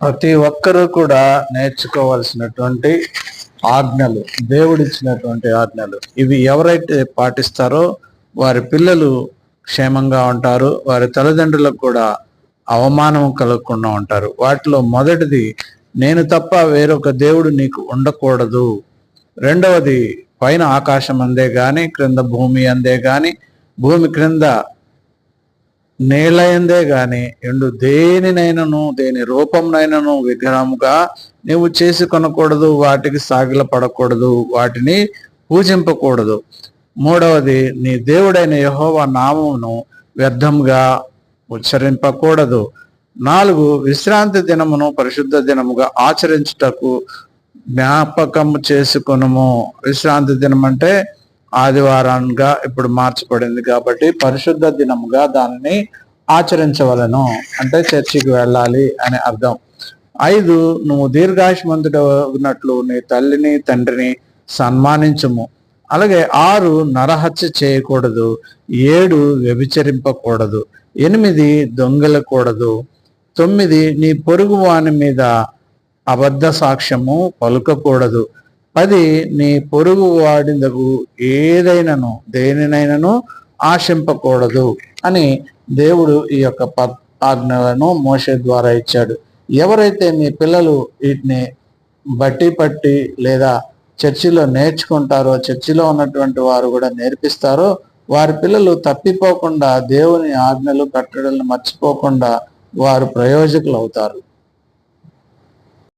ప్రతి ఒక్కరూ కూడా నేర్చుకోవాల్సినటువంటి ఆజ్ఞలు దేవుడిచ్చినటువంటి ఆజ్ఞలు. ఇవి ఎవరైతే పాటిస్తారో వారి పిల్లలు క్షేమంగా ఉంటారు వారి తల్లిదండ్రులకు కూడా అవమానం కలగకుండా ఉంటారు. వాటిలో మొదటిది నేను తప్ప వేరొక దేవుడు నీకు ఉండకూడదు. రెండవది పైన ఆకాశం అందే గాని క్రింద భూమి అందే గాని భూమి క్రింద నేలయందే గాని ఎండు దేనినైనను దేని రూపంనైనను విగ్రహముగా నీవు చేసి కొనకూడదు వాటికి సాగిల పడకూడదు వాటిని పూజింపకూడదు. మూడవది నీ దేవుడైన యహోవ నామమును వ్యర్థంగా ఉచ్చరింపకూడదు. నాలుగు విశ్రాంతి దినమును పరిశుద్ధ దినముగా ఆచరించుటకు జ్ఞాపకం చేసుకొనుము. విశ్రాంతి దినం అంటే ఆదివారంగా ఇప్పుడు మార్చబడింది కాబట్టి పరిశుద్ధ దినముగా దానిని ఆచరించవలను. అంటే చర్చికి వెళ్ళాలి అని అర్థం. ఐదు నువ్వు దీర్ఘాయుష్మంతుడవునట్లు నీ తల్లిని తండ్రిని సన్మానించుము. అలాగే ఆరు నరహత్య చేయకూడదు. ఏడు వ్యభిచరింపకూడదు. ఎనిమిది దొంగలకూడదు. తొమ్మిది నీ పొరుగు వాని మీద అబద్ధ సాక్ష్యము పలుకకూడదు. పది నీ పొరుగు వాడినకు ఏదైనాను దేనినైనాను ఆశింపకూడదు అని దేవుడు ఈ యొక్క ప- ఆజ్ఞలను మోసే ద్వారా ఇచ్చాడు. ఎవరైతే మీ పిల్లలు వీటిని బట్టి పట్టి లేదా చర్చిలో నేర్చుకుంటారో చర్చిలో ఉన్నటువంటి వారు కూడా నేర్పిస్తారో వారి పిల్లలు తప్పిపోకుండా దేవుని ఆజ్ఞలు కట్టడలను మర్చిపోకుండా వారు ప్రయోజకులు అవుతారు